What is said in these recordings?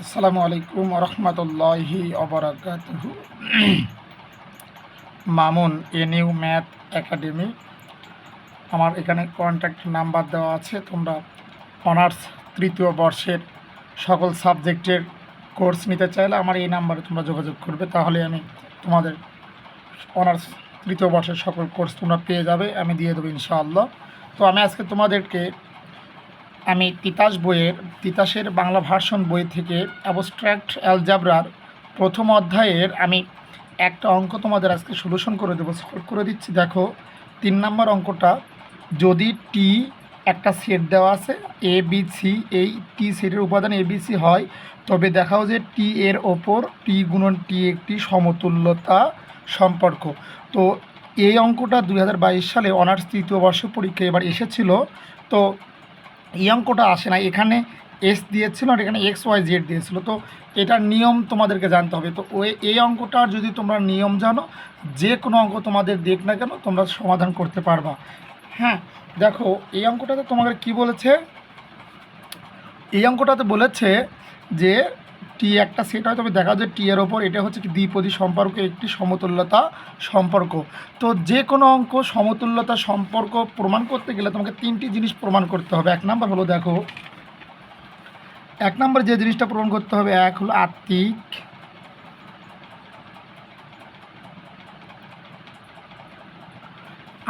আসসালামু আলাইকুম রহমতুল্লাহি অবরাকাত মামুন, এনিউ ম্যাথ একাডেমি। আমার এখানে কন্ট্যাক্ট নাম্বার দেওয়া আছে। তোমরা অনার্স তৃতীয় বর্ষের সকল সাবজেক্টের কোর্স নিতে চাইলে আমার এই নাম্বারে তোমরা যোগাযোগ করবে। তাহলে আমি তোমাদের অনার্স তৃতীয় বর্ষের সকল কোর্স তোমরা পেয়ে যাবে। আমি দিয়ে দেবো ইনশাআল্লাহ। তো আমি আজকে তোমাদেরকে আমি তিতাস বইয়ের, তিতাসের বাংলা ভার্সন বই থেকে অ্যাবস্ট্রাক্ট অ্যালজাবরার প্রথম অধ্যায়ের আমি একটা অঙ্ক তোমাদের আজকে সলিউশন করে দেবো। করে দিচ্ছি, দেখো, তিন নম্বর অঙ্কটা, যদি টি একটা সেট দেওয়া আছে এ বি সি এই টি সেটের উপাদান এ বি সি হয়, তবে দেখাও যে টি এর ওপর টি গুণন টি একটি সমতুল্যতা সম্পর্ক। তো এই অঙ্কটা দুই হাজার বাইশ সালে অনার্স তৃতীয় বর্ষ পরীক্ষা এবার এসেছিল। তো এই অঙ্কটা আসে না। এখানে এস দিয়েছিল আর এখানে এক্স ওয়াই জেড দিয়েছিল। তো এটার নিয়ম তোমাদেরকে জানতে হবে। তো ওই, এই অঙ্কটার যদি তোমরা নিয়ম জানো, যে কোনো অঙ্ক তোমাদের দেখ না কেন, তোমরা সমাধান করতে পারবা। হ্যাঁ দেখো, এই অঙ্কটাতে তোমাদের কি বলেছে? এই অঙ্কটাতে বলেছে যে টি একটা সেট হয়, তবে দেখা যায় টি এর ওপর এটা হচ্ছে দ্বিপদী সম্পর্ক, একটি সমতুল্যতা সম্পর্ক। তো যে কোনো অঙ্ক সমতুল্যতা সম্পর্ক প্রমাণ করতে গেলে তোমাকে তিনটি জিনিস প্রমাণ করতে হবে। এক নাম্বার হলো দেখো, এক নাম্বার যে জিনিসটা প্রমাণ করতে হবে, এক হলো আত্মিক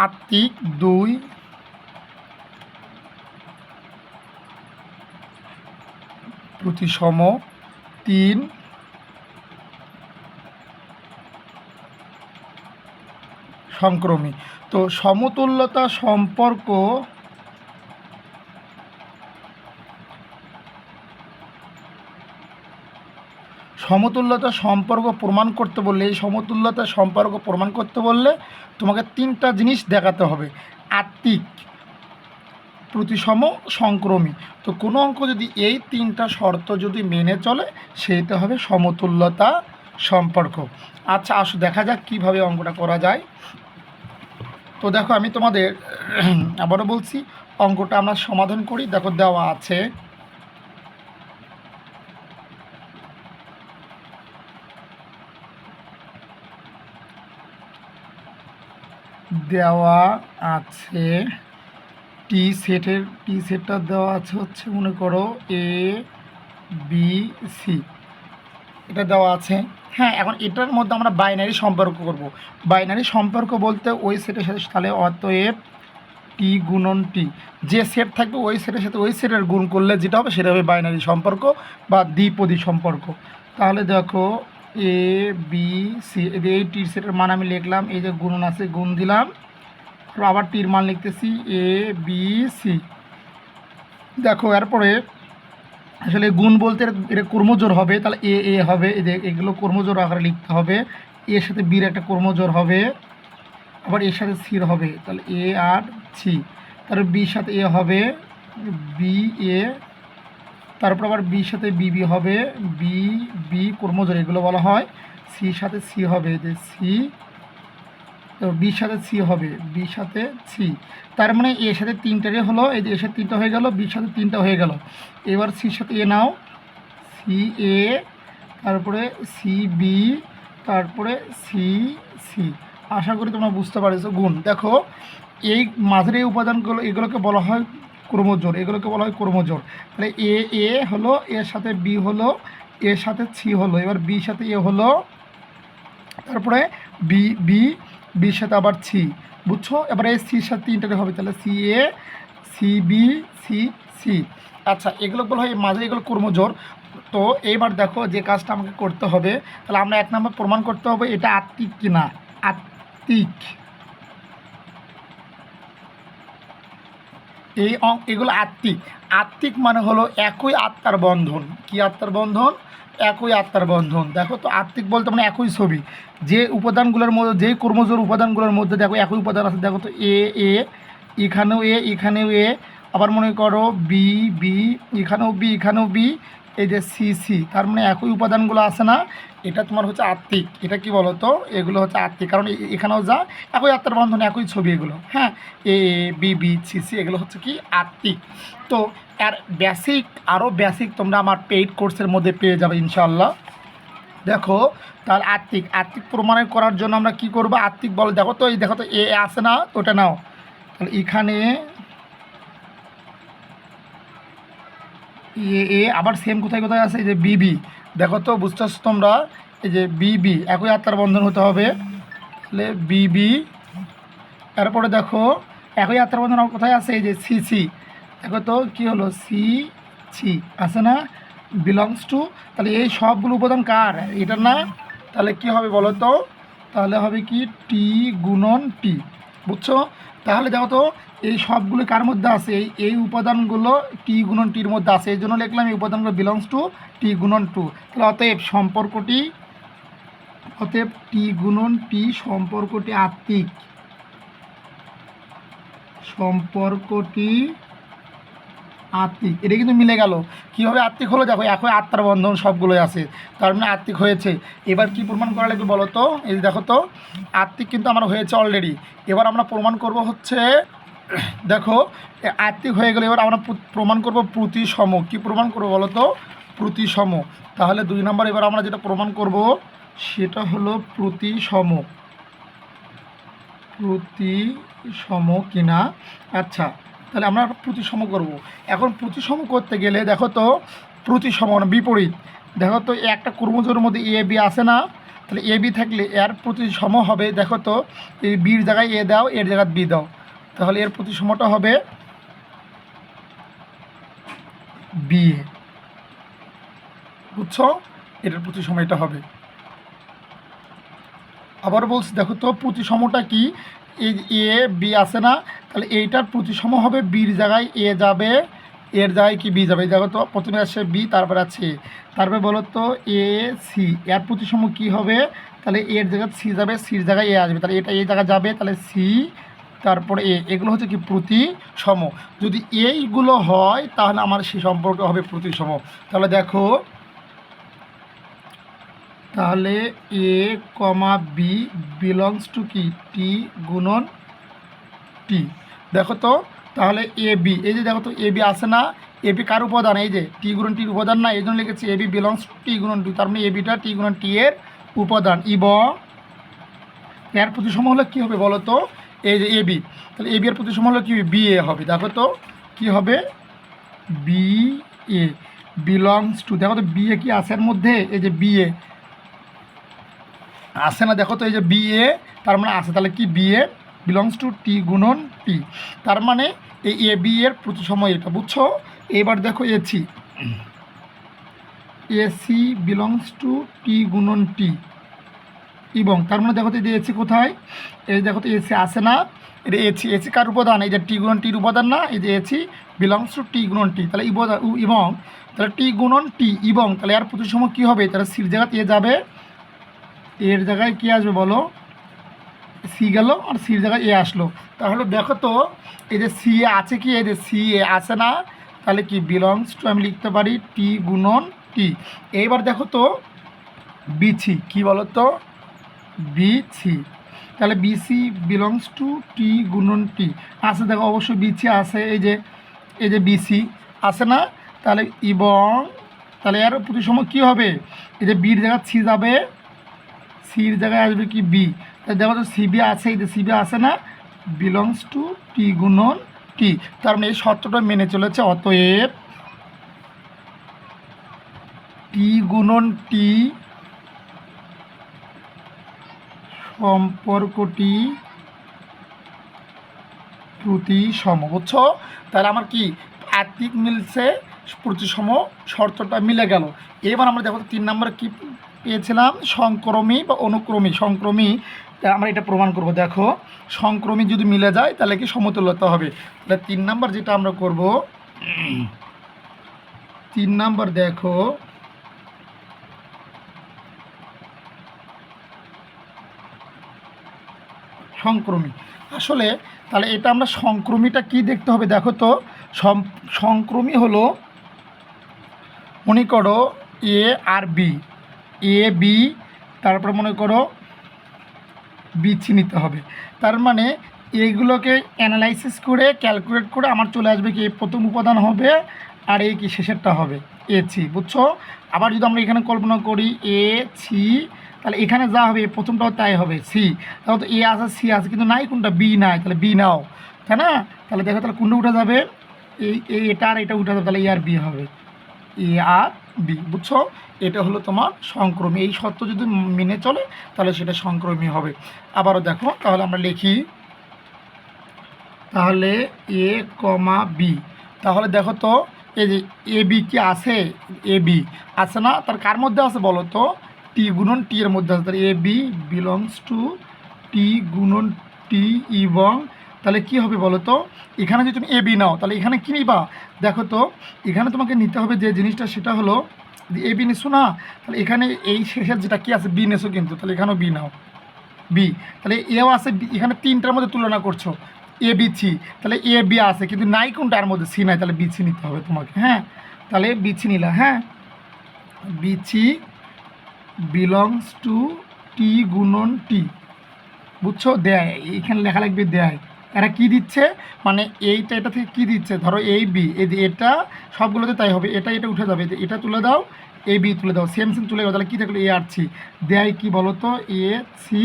আত্মিক দুই, প্রতিসম তিন। সংক্রমী তো সমতুল্যতা সম্পর্ক সমতুল্যতা সম্পর্ক প্রমাণ করতে বললে, এই সমতুল্যতা সম্পর্ক প্রমাণ করতে বললে তোমাকে তিনটা জিনিস দেখাতে হবে। আত্মিক। প্রতিসম সংক্রমী। তো কোনো অঙ্ক যদি এই তিনটা শর্ত যদি মেনে চলে, সেইটা হবে সমতুল্যতা সম্পর্ক। আচ্ছা আসো, দেখা যাক কীভাবে অঙ্কটা করা যায়। তো দেখো, আমি তোমাদের আবারও বলছি, অঙ্কটা আমরা সমাধান করি। দেখো, দেওয়া আছে। দেওয়া আছে। টি সেটের, টি সেটটা দেওয়া আছে হচ্ছে, মনে করো এ বি সি এটা দেওয়া আছে। হ্যাঁ এখন এটার মধ্যে আমরা বাইনারি সম্পর্ক করব। বাইনারি সম্পর্ক বলতে ওই সেটের সাথে, তাহলে অতএব টি গুণন টি যে সেট থাকবে ওই সেটের সাথে, ওই সেটের গুণ করলে যেটা হবে, সেটা হবে বাইনারি সম্পর্ক বা দ্বিপদী সম্পর্ক। তাহলে দেখো এ বি সি এই টি সেটের মান আমি লিখলাম, এই যে গুণন আছে, গুণ দিলাম। তারপর আবার টির মান লিখতেছি এ বি সি দেখো, এরপরে আসলে গুণ বলতে এটা কর্মজোর হবে, তাহলে এ এ হবে এগুলো কর্মজোর আকারে লিখতে হবে। এর সাথে বির একটা কর্মজোর হবে, আবার এর সাথে সির হবে, তাহলে এ আর সি তারপর বির সাথে এ হবে বি এ তারপর আবার বির সাথে বি বি হবে বি বি কর্মজোর, এগুলো বলা হয়। সির সাথে সি হবে যে সি বির সাথে সি হবে বির সাথে সি। তার মানে এর সাথে তিনটারে হলো, এই যে সাথে তিনটা হয়ে গেল বির সাথে তিনটা হয়ে গেল। এবার সির সাথে এ নাও, সি এ, তারপরে সি বি, তারপরে সি সি। আশা করি তোমরা বুঝতে পারছ, গুণ। দেখো, এই মাঝের এই উপাদানগুলো, এগুলোকে বলা হয় ক্রমজোর, এগুলোকে বলা হয় ক্রমজোর। তাহলে এ এ হলো এর সাথে বি হলো এর সাথে সি হলো। এবার বির সাথে এ হলো, তারপরে বি বি বির সাথে আবার সি বুঝছ? এবারে সির সাথে তিনটাতে হবে। তাহলে C A C B C C. আচ্ছা এগুলো বলা হয় মাঝে এগুলো কর্মজোর তো এইবার দেখো যে কাজটা আমাকে করতে হবে। তাহলে আমরা এক নম্বর প্রমাণ করতে হবে এটা আত্মিক কিনা। আত্মিক। এই এগুলো আত্মিক। আত্মিক মানে হলো একই আত্মার বন্ধন। কি আত্মার বন্ধন? একই আত্মার বন্ধন। দেখো তো আত্মিক বলতে মানে একই ছবি। যে উপাদানগুলোর মধ্যে যেই কর্মজোর উপাদানগুলোর মধ্যে দেখো একই উপাদান আছে। দেখো তো এ এ, এখানেও এ এখানেও এ। আবার মনে করো বি বি, এখানেও বি এখানেও বি। এই যে সি সি তার মানে একই উপাদানগুলো আছে না? এটা তোমার হচ্ছে আত্মিক। এটা কি বলো তো এগুলো হচ্ছে আত্মিক। কারণ এখানেও যা, একই আত্মার বন্ধন, একই ছবি এগুলো। হ্যাঁ? A B B C C এগুলো হচ্ছে কি? আত্মিক। তো এর বেসিক আরও বেসিক তোমরা আমার পেইড কোর্সের মধ্যে পেয়ে যাবে ইনশাল্লাহ দেখো, তাহলে আত্মিক। আত্মিক প্রমাণের করার জন্য আমরা কি করব? আত্মিক বল। দেখো তো, এই দেখো তো, এ আসে না? তো ওটা নাও। তাহলে এখানে এ এ, আবার সেম কোথায় কোথায় আছে? এই যে বিবি দেখো তো বুঝতে পারছ তোমরা? এই যে বিবি একই আত্মার বন্ধন হতে হবে। তাহলে বিবি তারপরে দেখো, একই আত্মার বন্ধন কোথায় আছে? এই যে সি সি। দেখো তো, কী হলো? C C. আছে না? বিলংস টু তাহলে এই সবগুলো উপাদান কার? এটা না? তাহলে কি হবে বলো তো? তাহলে হবে কি? টি গুণন টি বুঝছ? তাহলে দেখো তো, এই সবগুলো কার মধ্যে আছে? এই এই উপাদানগুলো টি গুণন টির মধ্যে আছে। এই জন্য লিখলাম এই উপাদানগুলো বিলংস টু টি গুণন টু তাহলে অতএব সম্পর্কটি, অতএব টি গুণন টি সম্পর্কটি আত্মিক। সম্পর্কটি আত্মিক, এটা কিন্তু মিলে গেল। কীভাবে আত্মিক হলো? দেখো, একই আত্মার বন্ধন সবগুলোই আছে। তার মানে আত্মিক হয়েছে। এবার কি প্রমাণ করা লাগবে বলো তো? এই দেখো তো, আত্মিক কিন্তু আমার হয়েছে অলরেডি এবার আমরা প্রমাণ করব হচ্ছে, দেখো আত্মিক হয়ে গেলে এবার আমরা প্র- প্রমাণ করব প্রতিসম। কি প্রমাণ করব বলো তো? প্রতিসম। তাহলে দুই নম্বর এবার আমরা যেটা প্রমাণ করব, সেটা হলো প্রতিসম। প্রতিসম কিনা? আচ্ছা তাহলে আমরা প্রতিসম করব। এখন প্রতিসম করতে গেলে দেখো তো, প্রতিসম মানে বিপরীত। দেখো তো একটা কর্মজোর মধ্যে এ, বি আসে না? তাহলে এ, বি থাকলে এর প্রতিসম হবে, দেখো তো, এই বির জায়গায় এ দাও, এর জায়গায় বি দাও। তাহলে এর প্রতিসমটা হবে বি। এ বুঝছ? এটার প্রতিসম এটা হবে। আবার বলছি, দেখো তো, প্রতিসমটা কি? এই এ, বি আসে না, তাহলে এইটার প্রতিসম হবে বির জায়গায় এ যাবে, এর জায়গায় কি বি যাবে? দেখো তো, প্রথমে আসছে বি, তারপর আছে। তারপরে বলো তো, এ, সি, এর প্রতিসম কি হবে? তাহলে এর জায়গায় সি যাবে, সির জায়গায় এ আসবে। তাহলে এটা এই জায়গায় যাবে, তাহলে সি, তারপরে এ। এগুলো হচ্ছে কি প্রতিসম? যদি এইগুলো হয়, তাহলে আমার সে সম্পর্ক হবে প্রতিসম। তাহলে দেখো তাহলে A comma B belongs to কি? টি গুণন টি দেখো তো, তাহলে এ বি, এই যে দেখো তো, এ বি আসে না, এ বি কার উপাদান? এই যে টি গুণন টির উপাদান না এই জন্য লিখেছি এ বি বিলংস টু গুণন টি তার মানে এ বিটা টি গুণন টি এর উপাদান। এবং এর প্রতিসম হলে কী হবে বলো তো? এই যে এ বি, তাহলে এ বি এর প্রতিসম হলে কী বি এ হবে। দেখো তো, কী হবে? বি এ বিলংস টু দেখো তো, বি এ কি আছে এর মধ্যে? এই যে বি এ আসে না? দেখো তো এই যে বি এ তার মানে আসে তাহলে কি B A belongs to T গুণন টি তার মানে এই এ বি এর প্রতিসম এটা, বুঝছ? এবার দেখো AC AC belongs to T গুণন টি এবং তার মানে দেখো তো এই যে এসি কোথায়? এই দেখো তো এসি আসে না? এটা এসি এসি কার উপাদান? এই যে টি গুণন টির উপাদান না? এই যে এসি বিলংস টু টি গুণন টি তাহলে এবং তাহলে টি গুণন টি এবং তাহলে এর প্রতিসম কী হবে? তাহলে সির জায়গাতে এ যাবে। এর জায়গায় কী আসবে বলো? সি গেল আর সির জায়গায় এ আসলো। তাহলে দেখো তো, এই যে সি এ আছে কি? এই যে সি এ আছে না, তাহলে কি বিলংস টু আমি লিখতে পারি টি গুণন টি এইবার দেখো তো বিছি কি বলো তো বিছি তাহলে বিসি বিলংস টু টি গুণন টি আছে দেখো, অবশ্যই বিছি আছে, এই যে এই যে বিসি আছে না? তাহলে এবং, তাহলে এর প্রতি সময় কী হবে? এই যে বির জায়গায় সি যাবে সির জায়গায় আসবে কি বি? তাই দেখো তো সিবি আছে, এই যে সিবি আছে না? বিলংস টু টি গুণন টি তার মানে এই শর্তটা মেনে চলেছে, অতএব টি গুণন টি সম্পর্কটি প্রতিসম বুঝছ? তাহলে আমার কি আত্মিক মিলছে প্রতিসম শর্তটা মিলে গেল। এবার আমরা দেখো তিন নম্বরে কি পেয়েছিলাম সংক্রমী বা অনুক্রমী, সংক্রমী আমরা এটা প্রমাণ করব। দেখো, সংক্রমী যদি মিলে যায়, তাহলে কি সমতুল্যতা হবে? তাহলে তিন নাম্বার যেটা আমরা করব, তিন নাম্বার দেখো, সংক্রমী। আসলে তাহলে এটা আমরা সংক্রমীটা কি দেখতে হবে? দেখো তো সংক্রমী হলো, মনে করো এ আর বি এ বি তারপর মনে করো বিচ্ছি নিতে হবে। তার মানে এইগুলোকে অ্যানালাইসিস করে ক্যালকুলেট করে আমার চলে আসবে কি প্রথম উপাদান হবে আর এই কি শেষেরটা হবে। এ ছি, বুঝছ? আবার যদি আমরা এখানে কল্পনা করি, এ ছি, তাহলে এখানে যা হবে প্রথমটাও তাই হবে সি তাহলে তো এ আছে সি আছে, কিন্তু নাই কোনটা, বি নাই, তাহলে বি নাও। তাই না? তাহলে দেখো তাহলে কোনটা উঠে যাবে? এই এটা আর এটা উঠে যাবে, তাহলে এ আর বি হবে। এ আর বি বুঝছ? এটা হলো তোমার সংক্রমী। এই সত্য যদি মেনে চলে, তাহলে সেটা সংক্রমী হবে। আবারও দেখো, তাহলে আমরা লিখি, তাহলে এ কমা বি। তাহলে দেখো তো, এই যে এ বি কি আছে? A B. আছে না? তার কার মধ্যে আছে বলো তো? টি গুণন টি এর মধ্যে আছে। তাহলে A B belongs to T গুণন টি এবং তাহলে কি হবে বলো তো? এখানে যদি তুমি এ বি নাও, তাহলে এখানে কী নিবা? দেখো তো, এখানে তোমাকে নিতে হবে যে জিনিসটা, সেটা হলো এ বি নিছো না, তাহলে এখানে এই শেষের যেটা কি আছে বি নেছো কিন্তু, তাহলে এখানেও বি নাও। বি তাহলে এও আছে এখানে তিনটার মধ্যে তুলনা করছ। এ বি সি তাহলে এ বি আছে, কিন্তু নাই কোনটার মধ্যে সি নাই, তাহলে বিছি নিতে হবে তোমাকে হ্যাঁ? তাহলে বিছি নিলা হ্যাঁ? বিছি বিলংস টু টি গুণন টি বুঝছ? দেয় এইখানে লেখা লাগবে দেয়। এরা কি দিচ্ছে? মানে এইটা, এটা থেকে কি দিচ্ছে? ধরো এই বি এটা, সবগুলোতে তাই হবে। এটা এটা উঠে যাবে। এটা তুলে দাও এ বি তুলে দাও। সেম সেম তুলে দাও তাহলে কী থাকল? এ আর সি দেয় কী বলো তো এ সি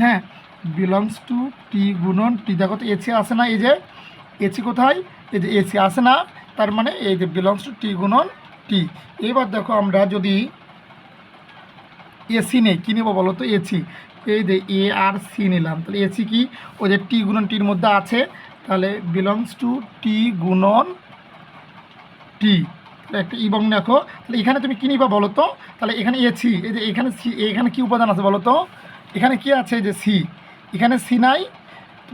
হ্যাঁ বিলংস টু টি গুণন টি দেখো তো এসি আসে না, এই যে এসি কোথায়? এই যে এসি আসে না, তার মানে এই যে বিলংস টু টি গুণন টি এবার দেখো আমরা যদি এসি নেই, কী নেব বলো তো এসি এই যে এ আর সি নিলাম, তাহলে এসি কি? ওই যে টি গুণন টির মধ্যে আছে, তাহলে বিলংস টু টি গুণন টি একটা ইবং দেখো তাহলে এখানে তুমি কী নিবা বলো তো? তাহলে এখানে এসি এই যে এখানে সি এখানে কী উপাদান আছে বলো তো? এখানে কি আছে যে সি এখানে সি নাই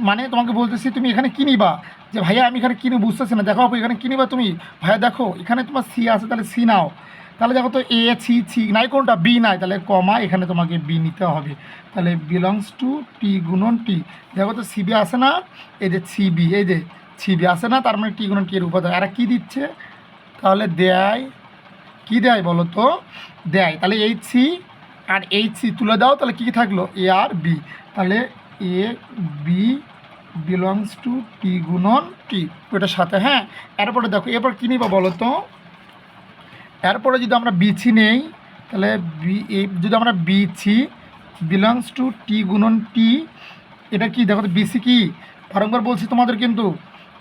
মানে তোমাকে বলতেছি তুমি এখানে কী নিবা? যে ভাইয়া আমি এখানে কিনে বুঝতেছি না, দেখো এখানে কী নিবা তুমি? ভাইয়া দেখো, এখানে তোমার সি আছে, তাহলে সি নাও। তাহলে দেখো তো এ সি সি নাই কোনটা? বি নাই। তাহলে কমা, এখানে তোমাকে বি নিতে হবে। তাহলে বিলংস টু টি গুণন টি দেখো তো সিবি আসে না, এই যে সিবি এই যে সিবি আসে না, তার মানে টি গুণন টি এর উপাদান। এরা কী দিচ্ছে? তাহলে দেয়, কী দেয় বলো তো? দেয়। তাহলে এইচ সি আর এইচ সি তুলে দাও, তাহলে কী কী থাকল? এ আর বি। তাহলে A, B belongs to T গুণন টি ওটার সাথে হ্যাঁ? এরপরে দেখো, এরপর কী নিবা বলো তো? এরপরে যদি আমরা বিছি নেই, তাহলে বি যদি আমরা বিছি বিলংস টু টি গুণন টি এটা কি? দেখো তো বিসি কি? বারংবার বলছি তোমাদের কিন্তু,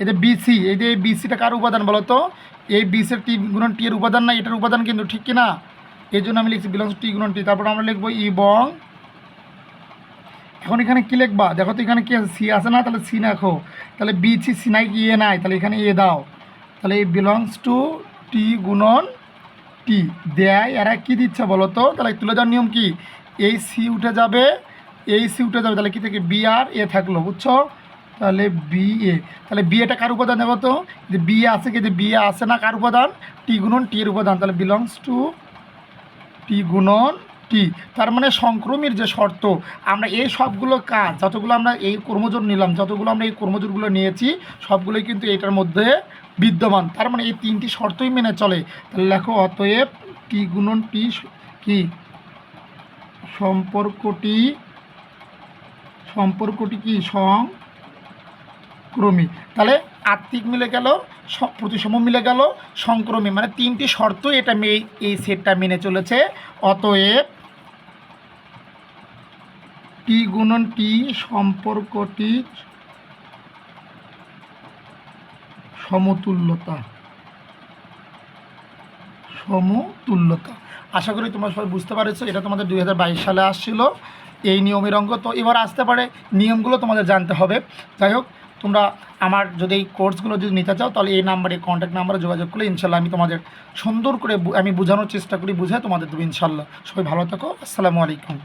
এই যে বিসি এই যে বিসিটা কার উপাদান বলো তো? এই বিসের টি গুণন টি এর উপাদান না এটার উপাদান কিন্তু ঠিক কি না এই জন্য আমি লিখছি বিলংস টি গুণন টি তারপর আমরা লিখব এবং এখন এখানে কী লিখবা? দেখো তো এখানে কি আছে? সি আছে না? তাহলে সি রাখো তাহলে বিছি সি নাই কি? এ নাই। তাহলে এখানে এ দাও। তাহলে এই বিলংস টু টি গুণন টি দেয়, এরা কী দিচ্ছে বলো তো? তাহলে তুলে দেওয়ার নিয়ম কি? এই সি উঠে যাবে এই সি উঠে যাবে, তাহলে কি থেকে? বি আর এ থাকল, বুঝছ? তাহলে বি এ তাহলে বি এটা কার উপাদান দেখো তো? যে বি এ আছে কি? যে বি এ আছে না? কার উপাদান? টি গুণন টি এর উপাদান, তাহলে বিলংস টু টি গুণন টি তার মানে সংক্রমীর যে শর্ত, আমরা এই সবগুলো কাজ, যতগুলো আমরা এই কর্মজোর নিলাম, যতগুলো আমরা এই কর্মজোরগুলো নিয়েছি, সবগুলোই কিন্তু এটার মধ্যে বিদ্যমান। তার মানে এই তিনটি শর্তই মেনে চলে। তাহলে লেখো, অতএব টি গুণন টি কি? সম্পর্কটি সম্পর্কটি কি? সংক্রমী। তাহলে আত্মিক মিলে গেল প্রতিসম মিলে গেল, সংক্রমী। মানে তিনটি শর্ত এটা এই সেটটা মেনে চলেছে। অতএব টি গুণন টি সম্পর্কটি সমতুল্যতা। সমতুল্যতা। আশা করি তোমরা সবাই বুঝতে পারছ, এটা তোমাদের দু হাজার বাইশ সালে আসছিল, এই নিয়মের অঙ্গ। তো এবার আসতে পারে নিয়মগুলো তোমাদের জানতে হবে। যাই হোক, তোমরা আমার যদি এই কোর্সগুলো যদি নিতে চাও, তাহলে এই নাম্বারে কন্ট্যাক্ট নাম্বারে যোগাযোগ করলে ইনশাল্লাহ আমি তোমাদের সুন্দর করে আমি বোঝানোর চেষ্টা করি, বুঝে তোমাদের দেবো ইনশাল্লাহ। সবাই ভালো থাকো, আসসালামু আলাইকুম।